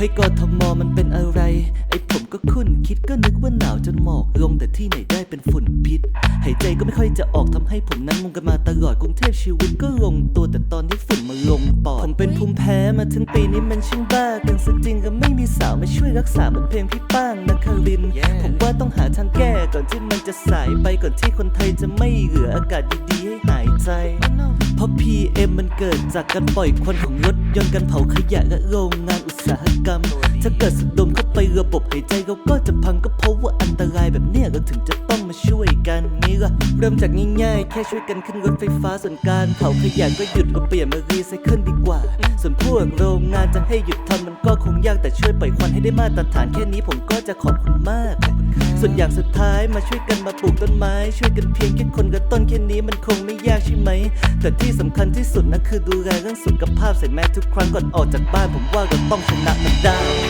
เฮ้ยกทมมันเป็นอะไร ไอผมก็คุ้นคิดก็นึกว่าหนาวจนหมอกลงแต่ที่ไหนได้เป็นฝุ่นพิษ หายใจก็ไม่ค่อยจะออกทำให้ผมนั้นงงกันมาตลอดกรุงเทพชีวิตก็ลงตัวแต่ตอนที่ฝุ่นมาลงปอด ผมเป็นภูมิแพ้มาถึงปีนี้มันช่างบ้ากันสักจริงก็ไม่มีสาวมาช่วยรักษาเหมือนเพลงพี่ป้างนะคาริน ผมว่าต้องหาทางแก้ก่อนที่มันจะสายไปก่อนที่คนไทยจะไม่เหลืออากาศดีๆให้หายใจเพราะ PM มันเกิดจากการปล่อยควันของรถยนต์การเผาขยะและโรงงานอุตสาหกรรม ถ้าเกิดสะดมเข้าไประบบหายใจเราก็จะพังก็เพราะว่าอันตรายแบบเนี้ยเราถึงจะต้องมาช่วยกันนี่ละเริ่มจากง่ายๆ แค่ช่วยกันขึ้นรถไฟฟ้าส่วนการเผาขยะก็หยุดเราเปลี่ยนมารีไซเคิลดีกว่า ส่วนพวกโรงงานจะให้หยุดทำมันก็คงยากแต่ช่วยปล่อยควันให้ได้มาตรฐานแค่นี้ผมก็จะขอบคุณมาก ส่วนอย่างสุดท้ายมาช่วยกันมาปลูกต้นไม้ ช่วยกันเพียงแค่คนกับต้นแค่นี้มันคงไม่ยากใช่ไหม แต่ที่สำคัญที่สุดนะคือดูแลเรื่องสุขภาพใส่แม้ทุกครั้งก่อนออกจากบ้านผมว่าเราต้องชนะมันได้